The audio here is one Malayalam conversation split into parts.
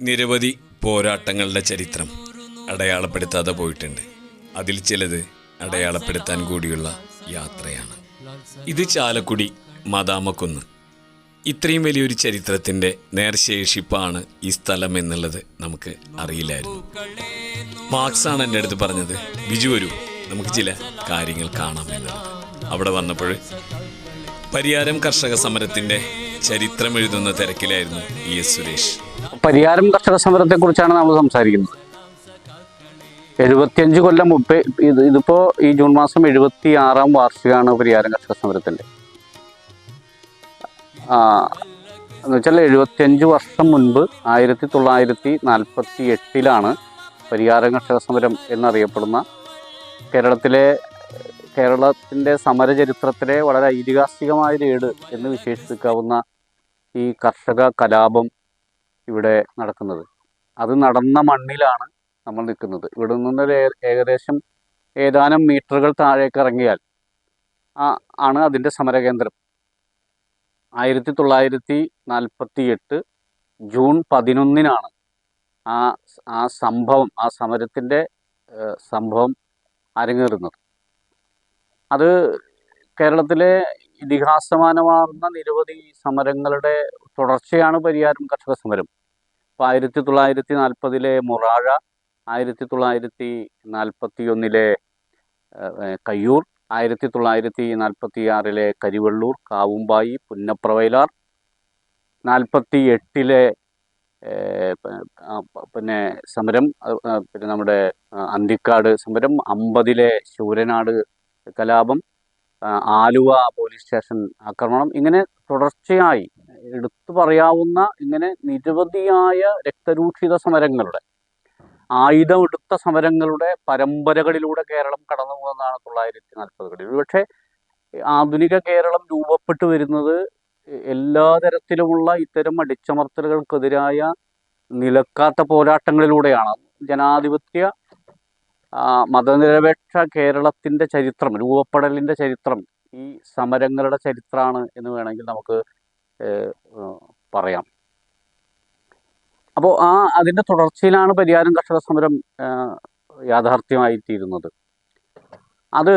നിരവധി പോരാട്ടങ്ങളുടെ ചരിത്രം അടയാളപ്പെടുത്താതെ പോയിട്ടുണ്ട്. അതിൽ ചിലത് അടയാളപ്പെടുത്താൻ കൂടിയുള്ള യാത്രയാണ്. ഇത് ചാലക്കുടി മദാമക്കുന്ന്. ഇത്രയും വലിയൊരു ചരിത്രത്തിന്റെ നേർശേഷിപ്പാണ് ഈ സ്ഥലം എന്നുള്ളത് നമുക്ക് അറിയില്ലായിരുന്നു. മാർക്സാണ് എന്റെ അടുത്ത് പറഞ്ഞത് ബിജു വരൂ നമുക്ക് ചില കാര്യങ്ങൾ കാണാം എന്നുള്ളത്. അവിടെ വന്നപ്പോൾ പരിയാരം കർഷക സമരത്തിന്റെ ചരിത്രം എഴുതുന്ന തിരക്കിലായിരുന്നു ഇ എസ് സുരേഷ്. പരിഹാരം കർഷക സമരത്തെ കുറിച്ചാണ് നമ്മൾ സംസാരിക്കുന്നത്. എഴുപത്തിയഞ്ച് കൊല്ലം മുമ്പേ ഇത് ഇതിപ്പോ ഈ ജൂൺ മാസം എഴുപത്തി ആറാം വാർഷികമാണ് പരിഹാരം കർഷക സമരത്തിന്റെ. എന്ന് വെച്ചാൽ എഴുപത്തിയഞ്ച് വർഷം മുൻപ് ആയിരത്തി തൊള്ളായിരത്തി നാൽപ്പത്തി എട്ടിലാണ് പരിഹാരം കർഷക സമരം എന്നറിയപ്പെടുന്ന കേരളത്തിലെ കേരളത്തിന്റെ സമരചരിത്രത്തിലെ വളരെ ഐതിഹാസികമായ ഏട് എന്ന് വിശേഷിപ്പിക്കാവുന്ന ഈ കർഷക കലാപം ഇവിടെ നടക്കുന്നത്. അത് നടന്ന മണ്ണിലാണ് നമ്മൾ നിൽക്കുന്നത്. ഇവിടെ നിന്ന് ഏകദേശം ഏതാനും മീറ്ററുകൾ താഴേക്ക് ഇറങ്ങിയാൽ ആണ് അതിന്റെ സമരകേന്ദ്രം. ആയിരത്തി തൊള്ളായിരത്തി നാൽപ്പത്തി എട്ട് ജൂൺ പതിനൊന്നിനാണ് ആ ആ സംഭവം ആ സമരത്തിന്റെ സംഭവം അരങ്ങേറുന്നത്. അത് കേരളത്തിലെ ഇതിഹാസമാനമാർന്ന നിരവധി സമരങ്ങളുടെ തുടർച്ചയാണ് പരിയാരം കർഷക സമരം. ഇപ്പോൾ ആയിരത്തി തൊള്ളായിരത്തി നാൽപ്പതിലെ മൊറാഴ ആയിരത്തി തൊള്ളായിരത്തി നാൽപ്പത്തി ഒന്നിലെ കയ്യൂർ ആയിരത്തി തൊള്ളായിരത്തി നാൽപ്പത്തി ആറിലെ കരിവള്ളൂർ കാവുമ്പായി പുന്നപ്രവയലാർ നാൽപ്പത്തി എട്ടിലെ പിന്നെ സമരം പിന്നെ നമ്മുടെ അന്തിക്കാട് സമരം അമ്പതിലെ ശൂരനാട് കലാപം ആലുവ പോലീസ് സ്റ്റേഷൻ ആക്രമണം ഇങ്ങനെ തുടർച്ചയായി എടുത്തു പറയാവുന്ന ഇങ്ങനെ നിരവധിയായ രക്തരൂക്ഷിത സമരങ്ങളുടെ ആയുധമെടുത്ത സമരങ്ങളുടെ പരമ്പരകളിലൂടെ കേരളം കടന്നു പോകുന്നതാണ് തൊള്ളായിരത്തി നാൽപ്പതുകളിൽ പക്ഷേ ആധുനിക കേരളം രൂപപ്പെട്ടു വരുന്നത് എല്ലാ തരത്തിലുമുള്ള ഇത്തരം അടിച്ചമർത്തലുകൾക്കെതിരായ നിലക്കാത്ത പോരാട്ടങ്ങളിലൂടെയാണ്. ജനാധിപത്യ മതനിരപേക്ഷ കേരളത്തിന്റെ ചരിത്രം രൂപപ്പെടലിന്റെ ചരിത്രം ഈ സമരങ്ങളുടെ ചരിത്രമാണ് എന്ന് വേണമെങ്കിൽ നമുക്ക് പറയാം. അപ്പോൾ ആ അതിന്റെ തുടർച്ചയിലാണ് പരിയാരം കർഷക സമരം യാഥാർത്ഥ്യമായിത്തീരുന്നത്. അത്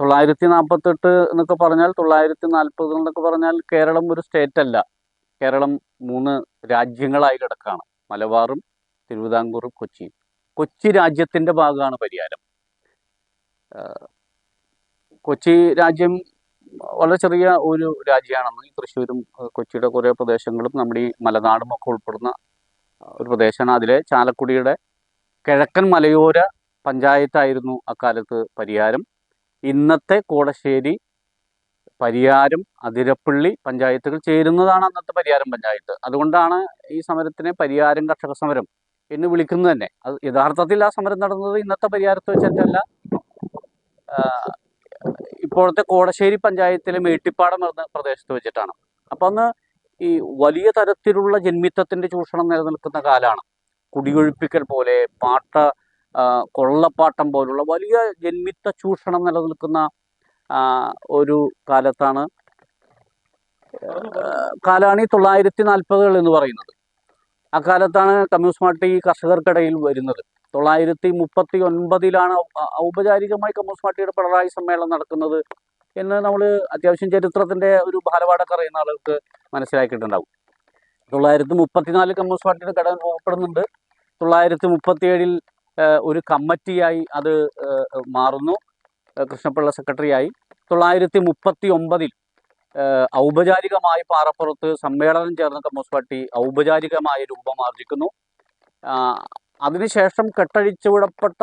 തൊള്ളായിരത്തി നാൽപ്പത്തെട്ട് എന്നൊക്കെ പറഞ്ഞാൽ തൊള്ളായിരത്തി നാൽപ്പത് എന്നൊക്കെ പറഞ്ഞാൽ കേരളം ഒരു സ്റ്റേറ്റ് അല്ല കേരളം മൂന്ന് രാജ്യങ്ങളായി കിടക്കുകയാണ് മലബാറും തിരുവിതാംകൂറും കൊച്ചിയും. കൊച്ചി രാജ്യത്തിന്റെ ഭാഗമാണ് പരിയാരം. കൊച്ചി രാജ്യം വളരെ ചെറിയ ഒരു രാജ്യമാണെന്ന് ഈ തൃശ്ശൂരും കൊച്ചിയുടെ കുറേ പ്രദേശങ്ങളും നമ്മുടെ ഈ മലനാടും ഒക്കെ ഉൾപ്പെടുന്ന ഒരു പ്രദേശമാണ്. അതിലെ ചാലക്കുടിയുടെ കിഴക്കൻ മലയോര പഞ്ചായത്തായിരുന്നു അക്കാലത്ത് പരിയാരം. ഇന്നത്തെ കോടശ്ശേരി പരിയാരം അതിരപ്പള്ളി പഞ്ചായത്തുകൾ ചേരുന്നതാണ് അന്നത്തെ പരിയാരം പഞ്ചായത്ത്. അതുകൊണ്ടാണ് ഈ സമരത്തിനെ പരിയാരം കർഷക സമരം എന്ന് വിളിക്കുന്നത് തന്നെ. അത് യഥാർത്ഥത്തിൽ ആ സമരം നടന്നത് ഇന്നത്തെ പരിഹാരത്ത് വെച്ചിട്ടല്ല. ഇപ്പോഴത്തെ കോടശ്ശേരി പഞ്ചായത്തിലെ മേട്ടിപ്പാടം എന്ന പ്രദേശത്ത് വെച്ചിട്ടാണ്. അപ്പം അന്ന് ഈ വലിയ തരത്തിലുള്ള ജന്മിത്തത്തിന്റെ ചൂഷണം നിലനിൽക്കുന്ന കാലമാണ് കുടിയൊഴിപ്പിക്കൽ പോലെ പാട്ട കൊള്ളപ്പാട്ടം പോലുള്ള വലിയ ജന്മിത്ത ചൂഷണം നിലനിൽക്കുന്ന ഒരു കാലത്താണ് കാലാണ് ഈ തൊള്ളായിരത്തി നാൽപ്പതുകൾ എന്ന് പറയുന്നത്. അക്കാലത്താണ് കമ്മ്യൂണിസ്റ്റ് പാർട്ടി കർഷകർക്കിടയിൽ വരുന്നത്. തൊള്ളായിരത്തി മുപ്പത്തി ഒൻപതിലാണ് ഔപചാരികമായി കമ്മ്യൂണിസ്റ്റ് പാർട്ടിയുടെ പിണറായി സമ്മേളനം നടക്കുന്നത് എന്ന് നമ്മൾ അത്യാവശ്യം ചരിത്രത്തിന്റെ ഒരു ഭാരവാടൊക്കെ അറിയുന്ന ആളുകൾക്ക് മനസ്സിലാക്കിയിട്ടുണ്ടാവും. തൊള്ളായിരത്തി മുപ്പത്തിനാല് കമ്മ്യൂണിസ്റ്റ് പാർട്ടിയുടെ ഘടകം രൂപപ്പെടുന്നുണ്ട്. തൊള്ളായിരത്തി മുപ്പത്തിയേഴിൽ ഒരു കമ്മിറ്റിയായി അത് മാറുന്നു. കൃഷ്ണപിള്ള സെക്രട്ടറിയായി. തൊള്ളായിരത്തി മുപ്പത്തി ഒമ്പതിൽ ഔപചാരികമായി പാറപ്പുറത്ത് സമ്മേളനം ചേർന്ന കമ്മ്യൂണിസ്റ്റ് പാർട്ടി ഔപചാരികമായ രൂപം ആർജിക്കുന്നു. അതിനുശേഷം കെട്ടഴിച്ചുവിടപ്പെട്ട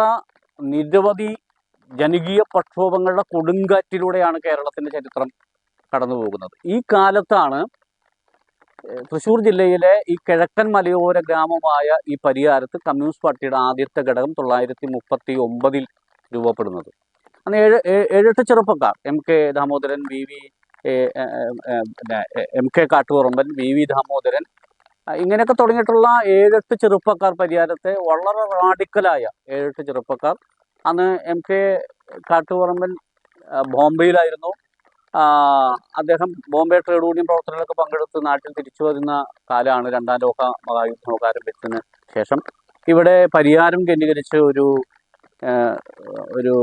നിരവധി ജനകീയ പ്രക്ഷോഭങ്ങളുടെ കൊടുങ്കാറ്റിലൂടെയാണ് കേരളത്തിന്റെ ചരിത്രം കടന്നു പോകുന്നത് ഈ കാലത്താണ് തൃശ്ശൂർ ജില്ലയിലെ ഈ കിഴക്കൻ മലയോര ഗ്രാമമായ ഈ പരിയാരത്ത് കമ്മ്യൂണിസ്റ്റ് പാർട്ടിയുടെ ആദ്യത്തെ ഘടകം തൊള്ളായിരത്തി മുപ്പത്തി ഒമ്പതിൽ രൂപപ്പെടുന്നത്. അന്ന് ഏഴ് ഏഴെട്ട് ചെറുപ്പക്കാർ M K Damodaran V V M K Kattuparamban V V Damodaran. ഇങ്ങനെയൊക്കെ തുടങ്ങിയിട്ടുള്ള ഏഴെട്ട് ചെറുപ്പക്കാർ പരിഹാരത്തെ വളരെ റാഡിക്കലായ ഏഴെട്ട് ചെറുപ്പക്കാർ. അന്ന് എം കെ കാട്ടുപറമ്പൻ ബോംബെയിലായിരുന്നു. അദ്ദേഹം ബോംബെ ട്രേഡ് യൂണിയൻ പ്രവർത്തനങ്ങളൊക്കെ പങ്കെടുത്ത് നാട്ടിൽ തിരിച്ചു വരുന്ന കാലമാണ് രണ്ടാം ലോക മഹായുദ്ധമൊക്കെ ആരംഭിച്ചതിന് ശേഷം. ഇവിടെ പരിഹാരം കേന്ദ്രീകരിച്ച് ഒരു ഒരു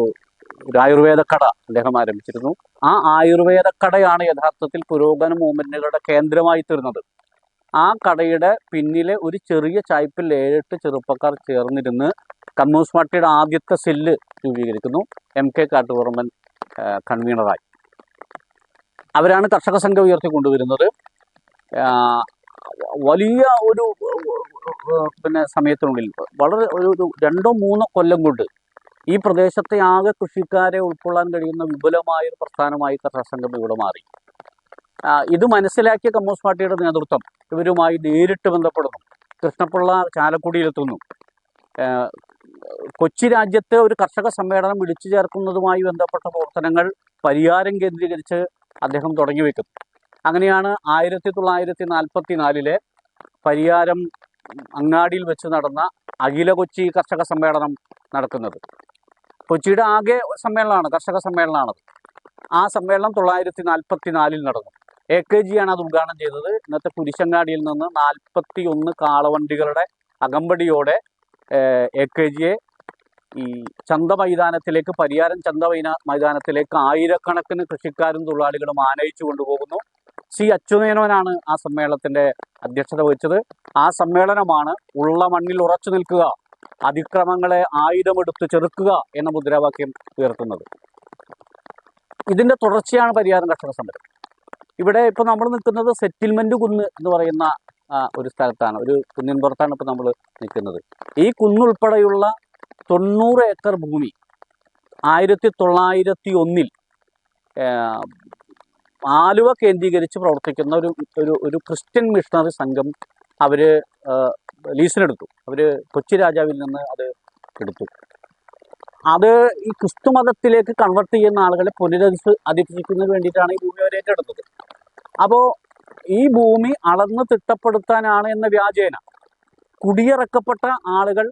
ഒരു ആയുർവേദ കട അദ്ദേഹം ആരംഭിച്ചിരുന്നു. ആ ആയുർവേദ കടയാണ് യഥാർത്ഥത്തിൽ പുരോഗമന മൂവ്മെന്റുകളുടെ കേന്ദ്രമായി തീർന്നത്. ആ കടയുടെ പിന്നിലെ ഒരു ചെറിയ ചായ്പിൽ ഏഴെട്ട് ചെറുപ്പക്കാർ ചേർന്നിരുന്ന് കമ്മ്യൂണിസ്റ്റ് പാർട്ടിയുടെ ആദ്യത്തെ സെല്ല് രൂപീകരിക്കുന്നു. എം കെ കാട്ടുപുറമ്പൻ കൺവീനറായി. അവരാണ് കർഷക സംഘം ഉയർത്തി കൊണ്ടുവരുന്നത്. വലിയ ഒരു പിന്നെ സമയത്തിനുള്ളിൽ വളരെ ഒരു രണ്ടോ മൂന്നോ കൊല്ലം കൊണ്ട് ഈ പ്രദേശത്തെ ആകെ കൃഷിക്കാരെ ഉൾക്കൊള്ളാൻ കഴിയുന്ന വിപുലമായ ഒരു പ്രസ്ഥാനമായി കർഷക സംഘം ഇവിടെ മാറി. ഇത് മനസ്സിലാക്കിയ കമ്മ്യൂണിസ്റ്റ് പാർട്ടിയുടെ നേതൃത്വം ഇവരുമായി നേരിട്ട് ബന്ധപ്പെടുന്നു. കൃഷ്ണപിള്ള ചാലക്കുടിയിലെത്തുന്നു. കൊച്ചി രാജ്യത്തെ ഒരു കർഷക സമ്മേളനം വിളിച്ചു ചേർക്കുന്നതുമായി ബന്ധപ്പെട്ട പ്രവർത്തനങ്ങൾ പരിഹാരം കേന്ദ്രീകരിച്ച് അദ്ദേഹം തുടങ്ങി വെക്കുന്നു. അങ്ങനെയാണ് ആയിരത്തി തൊള്ളായിരത്തി നാൽപ്പത്തി നാലിലെ പരിഹാരം അങ്ങാടിയിൽ വെച്ച് നടന്ന അഖില കൊച്ചി കർഷക സമ്മേളനം നടക്കുന്നത്. കൊച്ചിയുടെ ആകെ സമ്മേളനമാണ് കർഷക സമ്മേളനമാണ്. ആ സമ്മേളനം തൊള്ളായിരത്തി നാൽപ്പത്തി നാലിൽ നടന്നു എ കെ ജിയാണ് അത് ഉദ്ഘാടനം ചെയ്തത്. ഇന്നത്തെ കുരിശങ്ങാടിയിൽ നിന്ന് നാൽപ്പത്തി ഒന്ന് കാളവണ്ടികളുടെ അകമ്പടിയോടെ എ കെ ജിയെ ഈ ചന്ത മൈതാനത്തിലേക്ക് പരിയാരം ചന്ത മൈതാനത്തിലേക്ക് ആയിരക്കണക്കിന് കൃഷിക്കാരും തൊഴിലാളികളും ആനയിച്ചു കൊണ്ടുപോകുന്നു. സി അച്യുതേനോനാണ് ആ സമ്മേളനത്തിന്റെ അധ്യക്ഷത വഹിച്ചത്. ആ സമ്മേളനമാണ് ഉള്ള മണ്ണിൽ ഉറച്ചു നിൽക്കുക. അതിക്രമങ്ങളെ ആയുധമെടുത്ത് ചെറുക്കുക എന്ന മുദ്രാവാക്യം ഉയർത്തുന്നത്. ഇതിന്റെ തുടർച്ചയാണ് പരിഹാരം കർഷക സമരം. ഇവിടെ ഇപ്പോൾ നമ്മൾ നിൽക്കുന്നത് സെറ്റിൽമെന്റ് കുന്ന് എന്ന് പറയുന്ന ഒരു സ്ഥലത്താണ്. ഒരു കുന്നിൻ പുറത്താണ് ഇപ്പോൾ നമ്മൾ നിൽക്കുന്നത്. ഈ കുന്നുൾപ്പെടെയുള്ള തൊണ്ണൂറ് ഏക്കർ ഭൂമി ആയിരത്തി തൊള്ളായിരത്തി ഒന്നിൽ ആലുവ കേന്ദ്രീകരിച്ച് പ്രവർത്തിക്കുന്ന ഒരു ഒരു ഒരു ക്രിസ്ത്യൻ മിഷണറി സംഘം അവർ ലീസിനെടുത്തു അവർ കൊച്ചി രാജാവിൽ നിന്ന് അത് എടുത്തു. അത് ഈ ക്രിസ്തു മതത്തിലേക്ക് കൺവെർട്ട് ചെയ്യുന്ന ആളുകളെ പുനരധിസ് അധിപ്പിക്കുന്നതിന് വേണ്ടിയിട്ടാണ് ഈ ഭൂമി അവർ ഏറ്റെടുത്തത്. അപ്പോൾ ഈ ഭൂമി അളന്ന് തിട്ടപ്പെടുത്താനാണ് എന്ന വ്യാജേന. കുടിയിറക്കപ്പെട്ട ആളുകൾ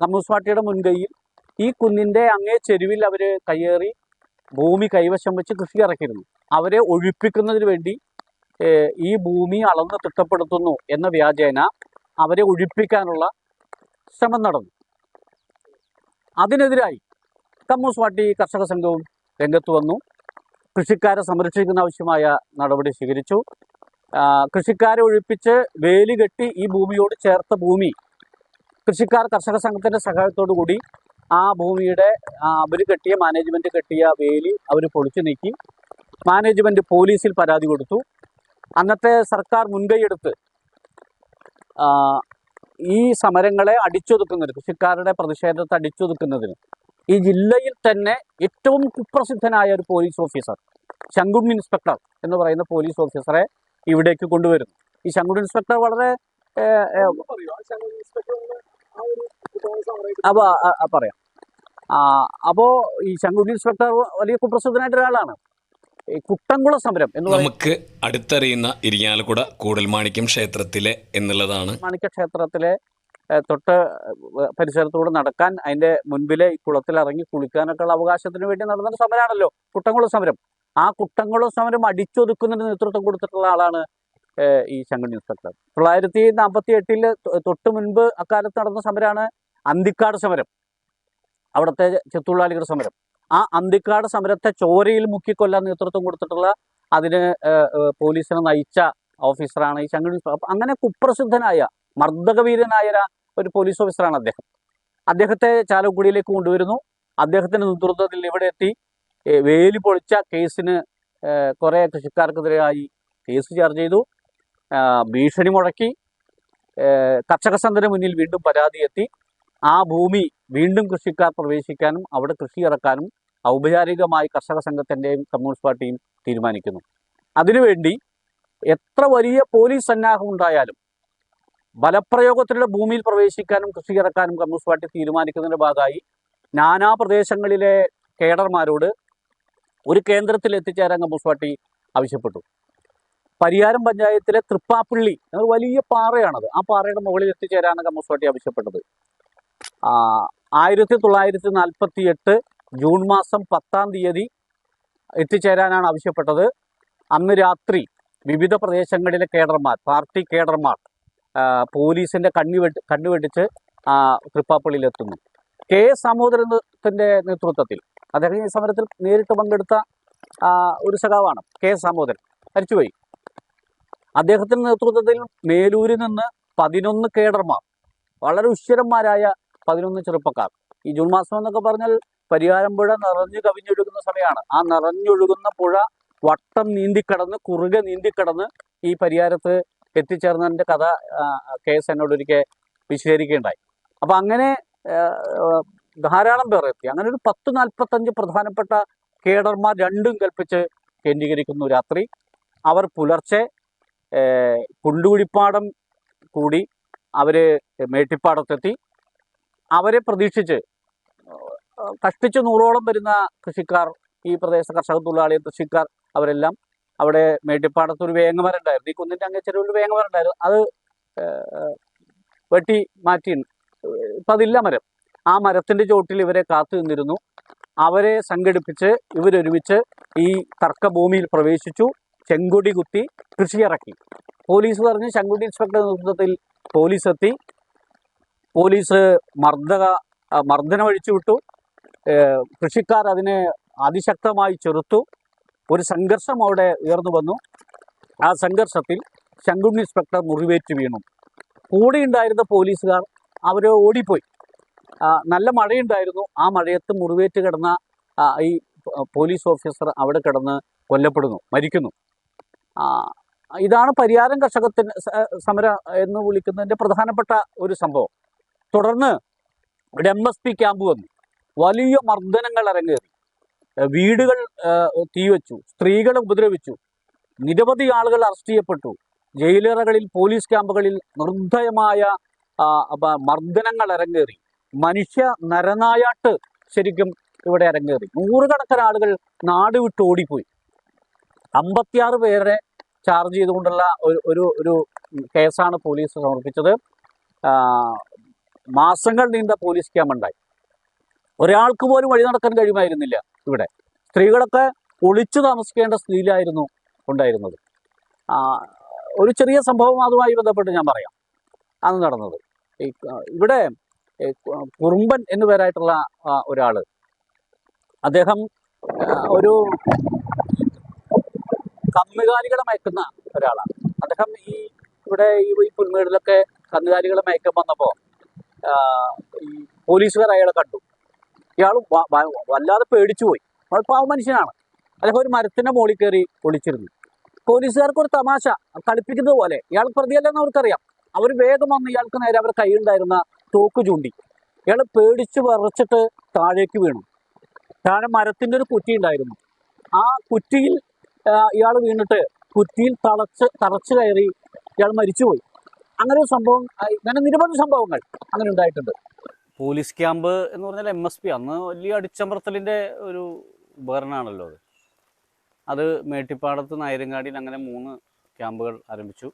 കമ്മ്യൂണിസ്റ്റ് പാർട്ടിയുടെ മുൻകൈയിൽ ഈ കുന്നിന്റെ അങ്ങേ ചെരുവിൽ അവർ കയ്യേറി ഭൂമി കൈവശം വെച്ച് കൃഷി ഇറക്കിയിരുന്നു. അവരെ ഒഴിപ്പിക്കുന്നതിന് വേണ്ടി ഈ ഭൂമി അളന്ന് തിട്ടപ്പെടുത്തുന്നു എന്ന വ്യാജേന അവരെ ഒഴിപ്പിക്കാനുള്ള ശ്രമം നടന്നു. അതിനെതിരായി കമ്മ്യൂണിസ്റ്റ് പാർട്ടി കർഷക സംഘവും രംഗത്ത് വന്നു. കൃഷിക്കാരെ സംരക്ഷിക്കുന്ന ആവശ്യമായ നടപടി സ്വീകരിച്ചു. കൃഷിക്കാരെ ഒഴിപ്പിച്ച് വേലി കെട്ടി ഈ ഭൂമിയോട് ചേർത്ത ഭൂമി കൃഷിക്കാർ കർഷക സംഘത്തിന്റെ സഹായത്തോടു കൂടി ആ ഭൂമിയുടെ അവർ കെട്ടിയ മാനേജ്മെന്റ് കെട്ടിയ വേലി അവർ പൊളിച്ചു നീക്കി. മാനേജ്മെന്റ് പോലീസിൽ പരാതി കൊടുത്തു. അന്നത്തെ സർക്കാർ മുൻകൈയെടുത്ത് ഈ സമരങ്ങളെ അടിച്ചൊതുക്കുന്നതിന് കൃഷിക്കാരുടെ പ്രതിഷേധത്തെ അടിച്ചൊതുക്കുന്നതിന് ഈ ജില്ലയിൽ തന്നെ ഏറ്റവും കുപ്രസിദ്ധനായ ഒരു പോലീസ് ഓഫീസർ ശങ്കുൺ ഇൻസ്പെക്ടർ എന്ന് പറയുന്ന പോലീസ് ഓഫീസറെ ഇവിടേക്ക് കൊണ്ടുവരുന്നു. ഈ ശങ്കുൺ ഇൻസ്പെക്ടർ വളരെ അപ്പൊ പറയാം. അപ്പോ ഈ ശങ്കുൺ ഇൻസ്പെക്ടർ വലിയ കുപ്രസിദ്ധനായിട്ട് ഒരാളാണ് കുട്ടംകുളം സമരം എന്ന് നമുക്ക് അടുത്തറിയുന്ന ഇരിങ്ങാലക്കുട കൂടൽമാണിക്യം ക്ഷേത്രത്തിലെ എന്നുള്ളതാണ്. മാണിക്യ ക്ഷേത്രത്തിലെ തൊട്ട് പരിസരത്തൂടെ നടക്കാൻ അതിന്റെ മുൻപിലെ ഈ കുളത്തിൽ ഇറങ്ങി കുളിക്കാനൊക്കെ ഉള്ള അവകാശത്തിന് വേണ്ടി നടന്ന സമരമാണല്ലോ കുട്ടംകുളം സമരം. ആ കുട്ടംകുളം സമരം അടിച്ചൊതുക്കുന്നതിന് നേതൃത്വം കൊടുത്തിട്ടുള്ള ആളാണ് ഈ ശങ്കൺ ഇൻസ്പെക്ടർ. തൊള്ളായിരത്തി നാൽപ്പത്തി എട്ടിൽ തൊട്ട് മുൻപ് അക്കാലത്ത് നടന്ന സമരമാണ് അന്തിക്കാട് സമരം. അവിടുത്തെ ചെത്തൊഴിലാളികളുടെ സമരം. ആ അന്തിക്കാട് സമരത്തെ ചോരയിൽ മുക്കിക്കൊല്ലാൻ നേതൃത്വം കൊടുത്തിട്ടുള്ള അതിന് പോലീസിനെ നയിച്ച ഓഫീസറാണ് ഈ ചങ്ങടി അങ്ങനെ കുപ്രസിദ്ധനായ മർദ്ദകവീരനായ ഒരു- പോലീസ് ഓഫീസറാണ് അദ്ദേഹം. അദ്ദേഹത്തെ ചാലക്കുടിയിലേക്ക് കൊണ്ടുവരുന്നു. അദ്ദേഹത്തിന്റെ നേതൃത്വത്തിൽ ഇവിടെ എത്തി. വേലി പൊളിച്ച കേസിന് കുറേ കൃഷിക്കാർക്കെതിരായി കേസ് ചാർജ് ചെയ്തു. ഭീഷണി മുഴക്കി. ഏഹ്, കർഷക മുന്നിൽ വീണ്ടും പരാതി എത്തി. ആ ഭൂമി വീണ്ടും കൃഷിക്കാർ പ്രവേശിക്കാനും അവിടെ കൃഷി ഇറക്കാനും ഔപചാരികമായി കർഷക സംഘത്തിന്റെയും കമ്മ്യൂണിസ്റ്റ് പാർട്ടിയും തീരുമാനിക്കുന്നു. അതിനുവേണ്ടി എത്ര വലിയ പോലീസ് സന്നാഹം ഉണ്ടായാലും ബലപ്രയോഗത്തിലൂടെ ഭൂമിയിൽ പ്രവേശിക്കാനും കൃഷി ഇറക്കാനും കമ്മ്യൂണിസ്റ്റ് പാർട്ടി തീരുമാനിക്കുന്നതിന്റെ ഭാഗമായി നാനാ പ്രദേശങ്ങളിലെ കേഡർമാരോട് ഒരു കേന്ദ്രത്തിൽ എത്തിച്ചേരാൻ കമ്മ്യൂണിസ്റ്റ് പാർട്ടി ആവശ്യപ്പെട്ടു. പരിയാരം പഞ്ചായത്തിലെ തൃപ്പാപ്പള്ളി എന്നൊരു വലിയ പാറയാണത്. ആ പാറയുടെ മുകളിൽ എത്തിച്ചേരാനാണ് കമ്മ്യൂണിസ്റ്റ് പാർട്ടി ആവശ്യപ്പെട്ടത്. ആയിരത്തി തൊള്ളായിരത്തി നാൽപ്പത്തി എട്ട് ജൂൺ മാസം പത്താം തീയതി എത്തിച്ചേരാനാണ് ആവശ്യപ്പെട്ടത്. അന്ന് രാത്രി വിവിധ പ്രദേശങ്ങളിലെ കേഡർമാർ പാർട്ടി കേഡർമാർ പോലീസിന്റെ പോലീസിന്റെ കണ്ണി വെട്ടി കണ്ണു വെട്ടിച്ച് തൃപ്പാപ്പള്ളിയിലെത്തുന്നു. കെ എസ് സാമൂതിരത്തിന്റെ നേതൃത്വത്തിൽ അദ്ദേഹം ഈ സമരത്തിൽ നേരിട്ട് പങ്കെടുത്ത ഒരു സഖാവാണ് കെ എസ് സാമൂതിരൻ മരിച്ചുപോയി. അദ്ദേഹത്തിന്റെ നേതൃത്വത്തിൽ മേലൂരിൽ നിന്ന് പതിനൊന്ന് കേഡർമാർ വളരെ ഉശ്വരന്മാരായ പതിനൊന്ന് ചെറുപ്പക്കാർ. ഈ ജൂൺ മാസം എന്നൊക്കെ പറഞ്ഞാൽ പരിയാരം പുഴ നിറഞ്ഞു കവിഞ്ഞൊഴുകുന്ന സമയമാണ്. ആ നിറഞ്ഞൊഴുകുന്ന പുഴ വട്ടം നീന്തിക്കടന്ന് കുറുകെ നീന്തിക്കടന്ന് ഈ പരിയാരത്ത് എത്തിച്ചേർന്നതിന്റെ കഥ കെ എസ് എന്നോടൊരിക്കൽ വിശദീകരിക്കുകയുണ്ടായി. അപ്പം അങ്ങനെ ധാരാളം പേർ എത്തി. അങ്ങനെ ഒരു പത്ത് നാൽപ്പത്തഞ്ച് പ്രധാനപ്പെട്ട കേഡർമാർ രണ്ടും കൽപ്പിച്ച് കേന്ദ്രീകരിക്കുന്നു രാത്രി. അവർ പുലർച്ചെ കുണ്ടുകുഴിപ്പാടം കൂടി അവർ മേട്ടിപ്പാടത്തെത്തി. അവരെ പ്രതീക്ഷിച്ച് കഷ്ടിച്ച് നൂറോളം വരുന്ന കൃഷിക്കാർ ഈ പ്രദേശ കർഷക തൊഴിലാളി കൃഷിക്കാർ അവരെല്ലാം അവിടെ മേട്ടിപ്പാടത്ത് ഒരു വേങ്ങമരം ഉണ്ടായിരുന്നു ഈ കുന്നിന്റെ അങ്ങേ ചെരുവിൽ വേങ്ങമരുണ്ടായിരുന്നു അത് വെട്ടി മാറ്റി ഇപ്പം അതില്ല മരം. ആ മരത്തിന്റെ ചോട്ടിൽ ഇവരെ കാത്തു നിന്നിരുന്നു. അവരെ സംഘടിപ്പിച്ച് ഇവരൊരുമിച്ച് ഈ തർക്കഭൂമിയിൽ പ്രവേശിച്ചു. ചെങ്കൊടി കുത്തി കൃഷി ഇറക്കി പോലീസ് പറഞ്ഞ് ചെങ്കുടി ഇൻസ്പെക്ടറുടെ നേതൃത്വത്തിൽ പോലീസ് എത്തി പോലീസ് മർദ്ദക മർദ്ദനം അഴിച്ചു വിട്ടു ഏഹ് കൃഷിക്കാർ അതിനെ അതിശക്തമായി ചെറുത്തു. ഒരു സംഘർഷം അവിടെ ഉയർന്നു വന്നു. ആ സംഘർഷത്തിൽ ശങ്കുണ്ണി ഇൻസ്പെക്ടർ മുറിവേറ്റ് വീണു. കൂടെ ഉണ്ടായിരുന്ന പോലീസുകാർ അവർ ഓടിപ്പോയി. നല്ല മഴയുണ്ടായിരുന്നു. ആ മഴയത്ത് മുറിവേറ്റ് കിടന്ന ഈ പോലീസ് ഓഫീസർ അവിടെ കിടന്ന് കൊല്ലപ്പെടുന്നു മരിക്കുന്നു. ഇതാണ് പരിയാരം കർഷകത്തിന് സമര എന്ന് വിളിക്കുന്നതിന്റെ പ്രധാനപ്പെട്ട ഒരു സംഭവം. തുടർന്ന് ഇവിടെ എം എസ് പി ക്യാമ്പ് വന്നു. വലിയ മർദ്ദനങ്ങൾ അരങ്ങേറി. വീടുകൾ തീവച്ചു. സ്ത്രീകളെ ഉപദ്രവിച്ചു. നിരവധി ആളുകൾ അറസ്റ്റ് ചെയ്യപ്പെട്ടു. ജയിലറകളിൽ പോലീസ് ക്യാമ്പുകളിൽ നിർദ്ധയമായ മർദ്ദനങ്ങൾ അരങ്ങേറി. മനുഷ്യ നരനായാട്ട് ശരിക്കും ഇവിടെ അരങ്ങേറി. നൂറുകണക്കിന് ആളുകൾ നാട് വിട്ട് ഓടിപ്പോയി. അമ്പത്തിയാറ് പേരെ ചാർജ് ചെയ്തുകൊണ്ടുള്ള ഒരു ഒരു ഒരു കേസാണ് പോലീസ് സമർപ്പിച്ചത്. മാസങ്ങൾ നീണ്ട പോലീസ് ക്യാമ്പുണ്ടായി ഒരാൾക്ക് പോലും വഴി നടക്കാൻ കഴിയുമായിരുന്നില്ല ഇവിടെ. സ്ത്രീകളൊക്കെ ഒളിച്ചു താമസിക്കേണ്ട സ്ഥിതിയിലായിരുന്നു ഉണ്ടായിരുന്നത്. ഒരു ചെറിയ സംഭവം അതുമായി ബന്ധപ്പെട്ട് ഞാൻ പറയാം. അന്ന് നടന്നത്. ഈ ഇവിടെ കുറുമ്പൻ എന്നു പേരായിട്ടുള്ള ഒരാൾ അദ്ദേഹം ഒരു കന്നുകാലികളെ മയക്കുന്ന ഒരാളാണ്. അദ്ദേഹം ഈ ഇവിടെ ഈ പുൽമേടിലൊക്കെ കന്നുകാലികളെ മയക്കം വന്നപ്പോൾ ഈ പോലീസുകാർ അയാളെ കണ്ടു. ഇയാൾ വല്ലാതെ പേടിച്ചു പോയി. അത് പാവ മനുഷ്യനാണ്. അദ്ദേഹം ഒരു മരത്തിന്റെ മുകളിൽ കയറി ഒളിച്ചിരുന്നു. പോലീസുകാർക്ക് ഒരു തമാശ കളിപ്പിക്കുന്നത് പോലെ. ഇയാൾ പ്രതിയല്ലെന്ന് അവർക്കറിയാം. അവർ വേഗം വന്ന് ഇയാൾക്ക് നേരെ അവരുടെ കയ്യിലുണ്ടായിരുന്ന തോക്ക് ചൂണ്ടി. ഇയാൾ പേടിച്ച് വിറച്ചിട്ട് താഴേക്ക് വീണു. താഴെ മരത്തിന്റെ ഒരു കുറ്റി ഉണ്ടായിരുന്നു. ആ കുറ്റിയിൽ ഇയാൾ വീണിട്ട് കുറ്റിയിൽ തളച്ച് തറച്ച് കയറി ഇയാൾ മരിച്ചുപോയി. അങ്ങനെ ഒരു സംഭവം അങ്ങനെ നിരവധി സംഭവങ്ങൾ അങ്ങനെ ഉണ്ടായിട്ടുണ്ട്. പോലീസ് ക്യാമ്പ് എന്ന് പറഞ്ഞാൽ എം എസ് പി അന്ന് വലിയ അടിച്ചമർത്തലിന്റെ ഒരു ഉപകരണമാണല്ലോ അത്. അത് മേട്ടിപ്പാടത്ത് നായരങ്ങാടിയിൽ അങ്ങനെ മൂന്ന് ക്യാമ്പുകൾ ആരംഭിച്ചു.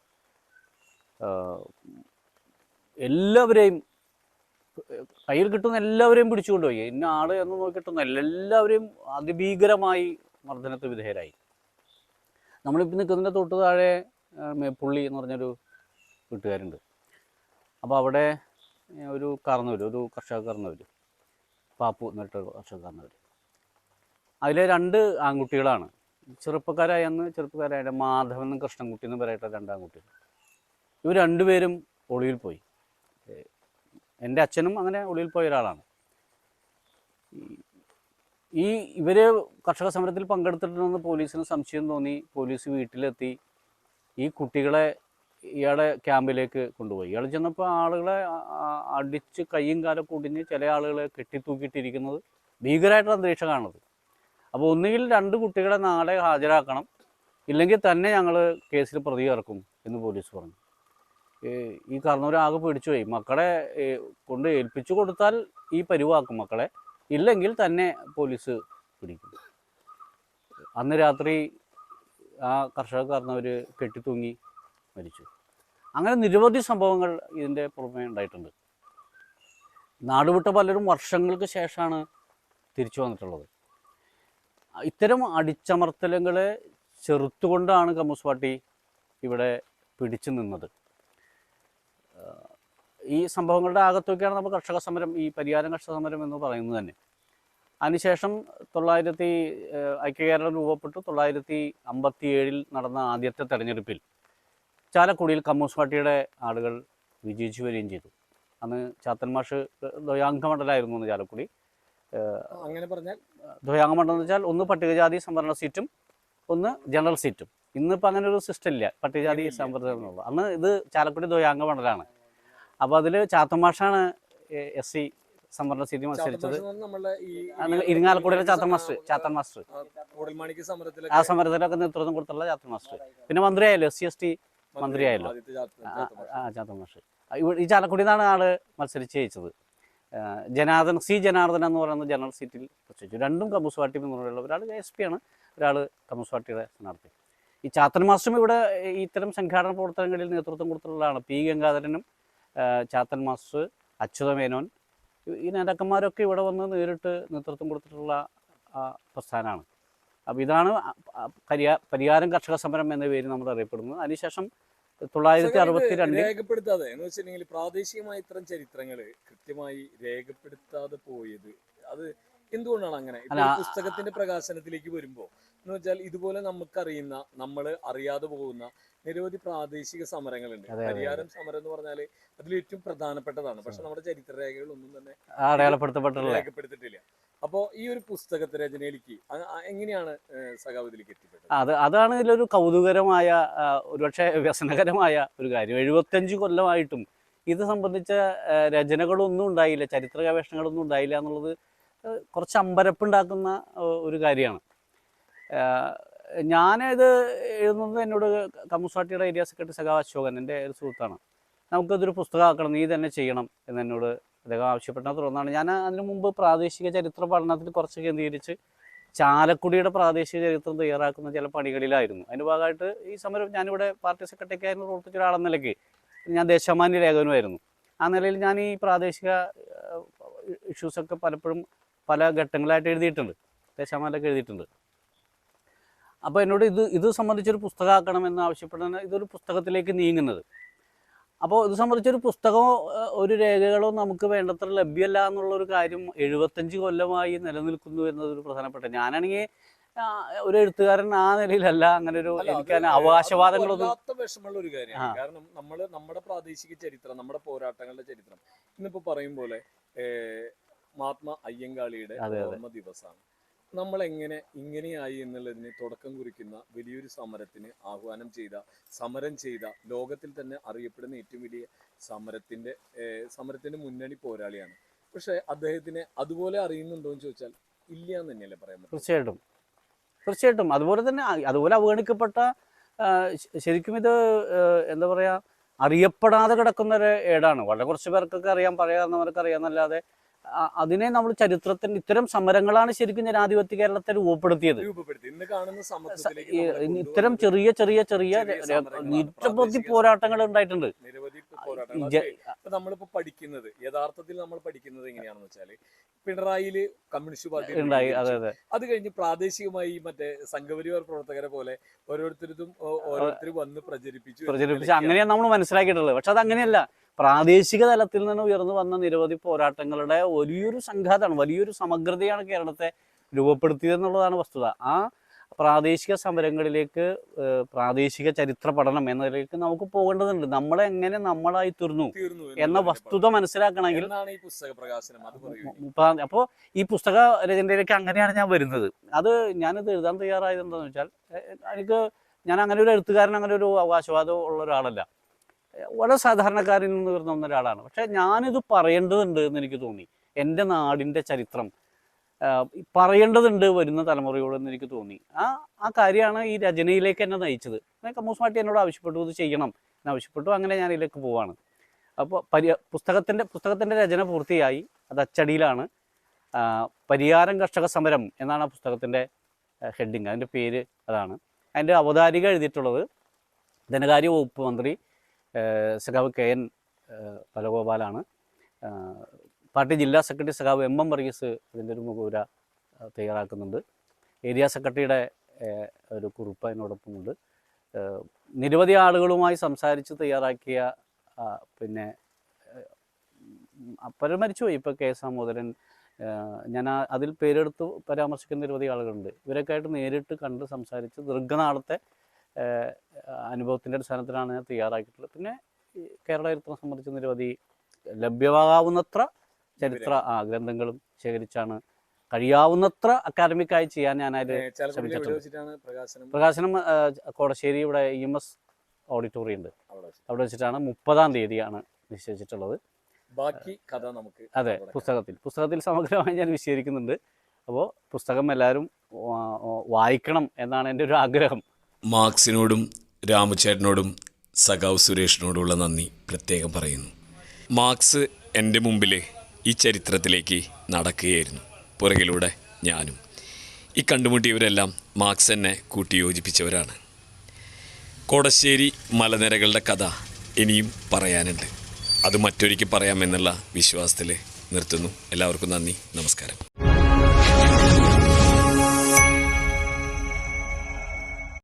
എല്ലാവരെയും കയ്യിൽ കിട്ടുന്ന എല്ലാവരെയും പിടിച്ചുകൊണ്ടുപോയി. ഇന്ന ആൾ എന്ന് നോക്കി കിട്ടുന്ന എല്ലാവരെയും അതിഭീകരമായി മർദ്ദനത്തിന് വിധേയരായി. നമ്മളിപ്പോൾ നിൽക്കുന്നതിന്റെ തൊട്ട് താഴെ മേപ്പുള്ളി എന്ന് പറഞ്ഞൊരു വീട്ടുകാരുണ്ട്. അപ്പോൾ അവിടെ ഒരു കറന്നവർ ഒരു കർഷക കറന്നവർ പാപ്പു എന്നിട്ട് കർഷക കറന്നവർ അതിലെ രണ്ട് ആൺകുട്ടികളാണ്. ചെറുപ്പക്കാരായ അന്ന് ചെറുപ്പക്കാരായ മാധവൻ കൃഷ്ണൻകുട്ടി എന്നും പറയട്ടെ രണ്ട് ആൺകുട്ടികൾ. ഇവർ രണ്ടുപേരും ഒളിയിൽ പോയി. എന്റെ അച്ഛനും അങ്ങനെ ഒളിയിൽ പോയ ഒരാളാണ്. ഈ- ഇവർ കർഷക സമരത്തിൽ പങ്കെടുത്തിട്ടുണ്ടെന്ന് പോലീസിന് സംശയം തോന്നി. പോലീസ് വീട്ടിലെത്തി. ഈ കുട്ടികളെ ഇയാളെ ക്യാമ്പിലേക്ക് കൊണ്ടുപോയി. ഇയാൾ ചെന്നപ്പോൾ ആളുകളെ അടിച്ച് കയ്യും കാലൊക്കെ ഒടിഞ്ഞ് ചില ആളുകളെ കെട്ടിത്തൂക്കിയിട്ടിരിക്കുന്നത് ഭീകരമായിട്ടുള്ള അന്തരീക്ഷമാണത് അപ്പോൾ ഒന്നുകിൽ രണ്ട് കുട്ടികളെ നാളെ ഹാജരാക്കണം ഇല്ലെങ്കിൽ തന്നെ ഞങ്ങൾ കേസിൽ പ്രതി ഇറക്കും എന്ന് പോലീസ് പറഞ്ഞു. ഈ കർണൂരാകെ പിടിച്ചുപോയി. മക്കളെ കൊണ്ട് ഏൽപ്പിച്ചു കൊടുത്താൽ ഈ പരിവാക്കും മക്കളെ ഇല്ലെങ്കിൽ തന്നെ പോലീസ് പിടിക്കും. അന്ന് രാത്രി ആ കർഷകർ കാരണവർ കെട്ടിത്തൂങ്ങി മരിച്ചു. അങ്ങനെ നിരവധി സംഭവങ്ങൾ ഇതിന്റെ പുറമെ ഉണ്ടായിട്ടുണ്ട്. നാടുവിട്ട പലരും വർഷങ്ങൾക്ക് ശേഷമാണ് തിരിച്ചു വന്നിട്ടുള്ളത്. ഇത്തരം അടിച്ചമർത്തലുകളെ ചെറുത്തുകൊണ്ടാണ് കമ്മ്യൂണിസ്റ്റ് പാർട്ടി ഇവിടെ പിടിച്ചു നിന്നത്. ഈ സംഭവങ്ങളുടെ ആകത്തൊക്കെയാണ് നമ്മൾ കർഷക സമരം ഈ പരിഹാരം കർഷക സമരം എന്ന് പറയുന്നത് തന്നെ. അതിനുശേഷം തൊള്ളായിരത്തി ഐക്യകേരളം രൂപപ്പെട്ടു. തൊള്ളായിരത്തി അമ്പത്തി ഏഴിൽ നടന്ന ആദ്യത്തെ തെരഞ്ഞെടുപ്പിൽ ചാലക്കുടിയിൽ കമ്മ്യൂണിസ്റ്റ് പാർട്ടിയുടെ ആളുകൾ വിജയിച്ചു വരികയും ചെയ്തു. അന്ന് ചാത്തൻ മാഷ് ദ്വയാംഗ മണ്ഡലമായിരുന്നു അന്ന് ചാലക്കുടി. അങ്ങനെ പറഞ്ഞാൽ? ദ്വയാംഗ മണ്ഡലം എന്ന് വെച്ചാൽ ഒന്ന് പട്ടികജാതി സംവരണ സീറ്റും ഒന്ന് ജനറൽ സീറ്റും. ഇന്നിപ്പോൾ അങ്ങനെ ഒരു സിസ്റ്റം ഇല്ല. പട്ടികജാതി സംവരണം അന്ന് ഇത് ചാലക്കുടി ദ്വയാംഗ മണ്ഡലമാണ് അപ്പോൾ അതിൽ ചാത്തന്മാഷാണ് എസ് സി സംവരണ സീറ്റ് മത്സരിച്ചത്. ഇരിങ്ങാലക്കുടിയിലെ ചാത്തൻ മാസ്റ്റർ ചാത്തൻ മാസ്റ്റർ ആ, സമരത്തിലൊക്കെ നേതൃത്വം കൊടുത്തുള്ള ചാത്തൻ മാസ്റ്റർ പിന്നെ മന്ത്രിയായാലും എസ് സി എസ് ടി? മന്ത്രിയായല്ലോ ആ, ചാത്തൻ ഈ ചാലക്കുടിയിൽ നിന്നാണ് ആൾ മത്സരിച്ച് ജയിച്ചത് ജനാർദ്ദൻ സി ജനാർദ്ദൻ എന്ന് പറയുന്ന ജനറൽ സീറ്റിൽ മത്സരിച്ചു രണ്ടും കമ്മ്യൂണിസ്റ്റ് പാർട്ടി പിന്തുണയുള്ള ഒരാൾ എസ് പി ആണ് ഒരാൾ കമ്മ്യൂണിസ്റ്റ് പാർട്ടിയുടെ സ്ഥാനാർത്ഥി. ഈ ചാത്തൻ മാസ്റ്ററും ഇവിടെ ഇത്തരം സംഘാടന പ്രവർത്തനങ്ങളിൽ നേതൃത്വം കൊടുത്തിട്ടുള്ളതാണ്. പി ഗംഗാധരനും ചാത്തൻ മാസ്റ്റർ അച്യുതമേനോൻ ഈ- നേതാക്കന്മാരൊക്കെ ഇവിടെ വന്ന് നേരിട്ട് നേതൃത്വം കൊടുത്തിട്ടുള്ള പ്രസ്ഥാനമാണ്. അപ്പോൾ ഇതാണ് പരിഹാ പരിഹാരം കർഷക സമരം എന്ന പേര് നമ്മൾ അറിയപ്പെടുന്നത്. അതിനുശേഷം തൊള്ളായിരത്തി അറുപത്തി രണ്ട് രേഖപ്പെടുത്താതെ എന്ന് വെച്ചിട്ടുണ്ടെങ്കിൽ പ്രാദേശികമായ ഇത്തരം ചരിത്രങ്ങൾ കൃത്യമായി രേഖപ്പെടുത്താതെ പോയത് അത് എന്തുകൊണ്ടാണ് അങ്ങനെ? പുസ്തകത്തിന്റെ പ്രകാശനത്തിലേക്ക് വരുമ്പോ എന്ന് വെച്ചാൽ ഇതുപോലെ നമുക്കറിയുന്ന നമ്മൾ അറിയാതെ പോകുന്ന നിരവധി പ്രാദേശിക സമരങ്ങളുണ്ട്. പരിഹാരം സമരം എന്ന് പറഞ്ഞാൽ അതിൽ ഏറ്റവും പ്രധാനപ്പെട്ടതാണ്. പക്ഷെ നമ്മുടെ ചരിത്ര രേഖകളൊന്നും തന്നെ രേഖപ്പെടുത്തിട്ടില്ല അപ്പോ ഈ ഒരു പുസ്തകത്തെ രചനയിലേക്ക് എങ്ങനെയാണ് ഏഹ്, സഖാവ് എത്തിപ്പെട്ടത്? അത് അതാണ് ഇതിലൊരു കൗതുകരമായ ഒരുപക്ഷെ വ്യസനകരമായ ഒരു കാര്യം. എഴുപത്തഞ്ച് കൊല്ലമായിട്ടും ഇത് സംബന്ധിച്ച രചനകളൊന്നും ഉണ്ടായില്ല ചരിത്ര ഗവേഷണങ്ങളൊന്നും ഉണ്ടായില്ല എന്നുള്ളത് കുറച്ച് അമ്പരപ്പുണ്ടാക്കുന്ന ഒരു കാര്യമാണ്. ഞാനത് എഴുതുന്നത് എന്നോട് കമ്മ്യൂണിസ്റ്റ് പാർട്ടിയുടെ ഏരിയ സെക്രട്ടറി സഖാവ് അശോകൻ എന്റെ ഒരു സുഹൃത്താണ്. നമുക്കതൊരു പുസ്തകമാക്കണം നീ തന്നെ ചെയ്യണം എന്ന് എന്നോട് അദ്ദേഹം ആവശ്യപ്പെട്ടാൽ തുടർന്നാണ് ഞാൻ അതിനു മുമ്പ് പ്രാദേശിക ചരിത്ര പഠനത്തിൽ കുറച്ച് കേന്ദ്രീകരിച്ച് ചാലക്കുടിയുടെ പ്രാദേശിക ചരിത്രം തയ്യാറാക്കുന്ന ചില പണികളിലായിരുന്നു. അതിന്റെ ഭാഗമായിട്ട് ഈ സമരം ഞാനിവിടെ പാർട്ടി സെക്രട്ടറിക്ക് ആയിരുന്നു പ്രവർത്തിച്ച ഒരാളെന്ന നിലയ്ക്ക് ഞാൻ ദേശാമാന്യ ലേഖകനുമായിരുന്നു. ആ നിലയിൽ ഞാൻ ഈ പ്രാദേശിക ഇഷ്യൂസൊക്കെ പലപ്പോഴും പല ഘട്ടങ്ങളായിട്ട് എഴുതിയിട്ടുണ്ട്. ദേശാമാനൊക്കെ എഴുതിയിട്ടുണ്ട്. അപ്പോൾ എന്നോട് ഇത് ഇത് സംബന്ധിച്ചൊരു പുസ്തകമാക്കണമെന്ന് ആവശ്യപ്പെടുന്ന ഇതൊരു പുസ്തകത്തിലേക്ക് നീങ്ങുന്നത്. അപ്പോൾ ഇത് സംബന്ധിച്ചൊരു പുസ്തകമോ ഒരു രേഖകളോ നമുക്ക് വേണ്ടത്ര ലഭ്യമല്ല എന്നുള്ളൊരു കാര്യം എഴുപത്തഞ്ച് കൊല്ലമായി നിലനിൽക്കുന്നു എന്നതൊരു പ്രധാനപ്പെട്ട ഞാനാണെങ്കിൽ ഒരു എഴുത്തുകാരൻ ആ നിലയിലല്ല. അങ്ങനെ ഒരു എനിക്ക് അവകാശവാദങ്ങളൊന്നും വിഷമമുള്ള ഒരു കാര്യമാണ് കാരണം നമ്മൾ നമ്മുടെ പ്രാദേശിക ചരിത്രം നമ്മുടെ പോരാട്ടങ്ങളുടെ ചരിത്രം ഇന്നിപ്പോ പറയും പോലെ മഹാത്മാ അയ്യങ്കാളിയുടെ. ഓർമ്മ ദിവസമാണ് നമ്മൾ എങ്ങനെ ഇങ്ങനെയായി എന്നുള്ളതിന് തുടക്കം കുറിക്കുന്ന വലിയൊരു സമരത്തിന് ആഹ്വാനം ചെയ്ത സമരം ചെയ്ത ലോകത്തിൽ തന്നെ അറിയപ്പെടുന്ന ഏറ്റവും വലിയ സമരത്തിന്റെ സമരത്തിന്റെ മുന്നണി പോരാളിയാണ്. പക്ഷെ അദ്ദേഹത്തിനെ അതുപോലെ അറിയുന്നുണ്ടോ എന്ന് ചോദിച്ചാൽ ഇല്ല എന്ന് തന്നെയല്ലേ പറയാൻ പറ്റും. തീർച്ചയായിട്ടും. തീർച്ചയായിട്ടും. അതുപോലെ തന്നെ അതുപോലെ അവഗണിക്കപ്പെട്ട ശരിക്കും ഇത് എന്താ പറയാ അറിയപ്പെടാതെ കിടക്കുന്ന ഒരു ഏടാണ്. വളരെ കുറച്ച് പേർക്കൊക്കെ അറിയാം പറയാവുന്നവർക്ക് അറിയാമെന്നല്ലാതെ ആ, അതിനെ നമ്മൾ ചരിത്രത്തിൽ ഇത്തരം സമരങ്ങളാണ് ശരിക്കും ജനാധിപത്യ കേരളത്തെ രൂപപ്പെടുത്തിയത്. ഇത്തരം ചെറിയ ചെറിയ ചെറിയ നിരവധി പോരാട്ടങ്ങൾ ഉണ്ടായിട്ടുണ്ട്. നിരവധി പോരാട്ടങ്ങൾ നമ്മളിപ്പോ പഠിക്കുന്നത് യഥാർത്ഥത്തിൽ നമ്മൾ പഠിക്കുന്നത് എങ്ങനെയാണെന്ന് വെച്ചാൽ പിണറായിൽ കമ്മ്യൂണിസ്റ്റ് പാർട്ടി ഉണ്ടായി അതെ അതെ. അത് കഴിഞ്ഞ് പ്രാദേശികമായി മറ്റേ സംഘപരിവാർ പ്രവർത്തകരെ പോലെ ഓരോരുത്തരും ഓരോരുത്തരും വന്ന് പ്രചരിപ്പിച്ചു പ്രചരിപ്പിച്ചു. അങ്ങനെയാണ് നമ്മൾ മനസ്സിലാക്കിയിട്ടുള്ളത്. പക്ഷെ അത് അങ്ങനെയല്ല. പ്രാദേശിക തലത്തിൽ നിന്ന് ഉയർന്നു വന്ന നിരവധി പോരാട്ടങ്ങളുടെ വലിയൊരു സംഘാതമാണ് വലിയൊരു സമഗ്രതയാണ് കേരളത്തെ രൂപപ്പെടുത്തിയത് എന്നുള്ളതാണ് വസ്തുത. ആ പ്രാദേശിക സമരങ്ങളിലേക്ക് പ്രാദേശിക ചരിത്ര പഠനം എന്നതിലേക്ക് നമുക്ക് പോകേണ്ടതുണ്ട്. നമ്മളെ എങ്ങനെ നമ്മളായി തീർന്നു എന്ന വസ്തുത മനസ്സിലാക്കണമെങ്കിൽ അപ്പോൾ ഈ പുസ്തക രചനയിലേക്ക് അങ്ങനെയാണ് ഞാൻ വരുന്നത്. അത് ഞാനിത് എഴുതാൻ തയ്യാറായത് എന്താണെന്ന് വെച്ചാൽ എനിക്ക് ഞാൻ അങ്ങനെ ഒരു എഴുത്തുകാരൻ അങ്ങനെ ഒരു അവകാശവാദം ഉള്ള ഒരാളല്ല. വളരെ സാധാരണക്കാരിൽ നിന്ന് വരുന്ന ഒരാളാണ്. പക്ഷെ ഞാനിത് പറയേണ്ടതുണ്ട് എന്ന് എനിക്ക് തോന്നി. എന്റെ നാടിന്റെ ചരിത്രം പറയേണ്ടതുണ്ട് വരുന്ന തലമുറയോട് എന്ന് എനിക്ക് തോന്നി. ആ ആ കാര്യമാണ് ഈ രചനയിലേക്ക് എന്നെ നയിച്ചത്. കമ്മൂസ് പാർട്ടി എന്നോട് ആവശ്യപ്പെട്ടു ഇത് ചെയ്യണം. എന്ന് ആവശ്യപ്പെട്ടു അങ്ങനെ ഞാൻ ഇതിലേക്ക് പോവാണ്. അപ്പോൾ പരി പുസ്തകത്തിന്റെ പുസ്തകത്തിന്റെ രചന പൂർത്തിയായി. അത് അച്ചടിയിലാണ്. പരിഹാരം കർഷക സമരം എന്നാണ് ആ പുസ്തകത്തിന്റെ ഹെഡിങ്. അതിന്റെ പേര് അതാണ്. അതിന്റെ അവതാരിക എഴുതിയിട്ടുള്ളത് ധനകാര്യ വകുപ്പ് മന്ത്രി സഖാവ് കെ എൻ ബാലഗോപാലാണ് പാർട്ടി ജില്ലാ സെക്രട്ടറി സഖാവ് എം എം വർഗീസ് ഇതിന്റെ ഒരു മുഖവുര തയ്യാറാക്കുന്നുണ്ട്. ഏരിയ സെക്രട്ടറിയുടെ ഒരു കുറിപ്പ് അതിനോടൊപ്പമുണ്ട്. നിരവധി ആളുകളുമായി സംസാരിച്ച് തയ്യാറാക്കിയ പിന്നെ പരമരിച്ചു പോയി ഇപ്പോൾ കെ എസ് ദാമോദരൻ ഞാൻ അതിൽ പേരെടുത്ത് പരാമർശിക്കുന്ന നിരവധി ആളുകളുണ്ട്. ഇവരൊക്കെ ആയിട്ട് നേരിട്ട് കണ്ട് സംസാരിച്ച് ദീർഘനാളത്തെ അനുഭവത്തിന്റെ അടിസ്ഥാനത്തിലാണ് ഞാൻ തയ്യാറാക്കിയിട്ടുള്ളത്. പിന്നെ കേരള ചരിത്രം സംബന്ധിച്ച് നിരവധി ലഭ്യമാകാവുന്നത്ര ചരിത്ര ആ ഗ്രന്ഥങ്ങളും ശേഖരിച്ചാണ് കഴിയാവുന്നത്ര അക്കാദമിക്കായി ചെയ്യാൻ ഞാൻ അതിൽ ഏ, ചാലക്കുടിയിൽ ശ്രമിച്ചിട്ടുണ്ട്. പ്രകാശനം? പ്രകാശനം കോടശ്ശേരി ഇവിടെ ഇ എം എസ് ഓഡിറ്റോറിയം ഉണ്ട് അവിടെ വെച്ച്. അവിടെ വെച്ചിട്ടാണ് മുപ്പതാം തീയതിയാണ് നിശ്ചയിച്ചിട്ടുള്ളത്. ബാക്കി കഥ നമുക്ക് അതെ പുസ്തകത്തിൽ. പുസ്തകത്തിൽ സമഗ്രമായി ഞാൻ വിശദീകരിക്കുന്നുണ്ട്. അപ്പോൾ പുസ്തകം എല്ലാവരും വായിക്കണം എന്നാണ് എന്റെ ഒരു ആഗ്രഹം. മാർക്സിനോടും രാമചേട്ടനോടും സഖാവ് സുരേഷിനോടുള്ള നന്ദി പ്രത്യേകം പറയുന്നു. മാർക്സ് എന്റെ മുമ്പിൽ ഈ ചരിത്രത്തിലേക്ക് നടക്കുകയായിരുന്നു. പുറകിലൂടെ ഞാനും. ഈ കണ്ടുമുട്ടിയവരെല്ലാം മാർക്സ് എന്നെ കൂട്ടിയോജിപ്പിച്ചവരാണ്. കോടശ്ശേരി മലനിരകളുടെ കഥ ഇനിയും പറയാനുണ്ട്. അത് മറ്റൊരിക്കൽ പറയാമെന്നുള്ള വിശ്വാസത്തിൽ നിർത്തുന്നു. എല്ലാവർക്കും നന്ദി. നമസ്കാരം.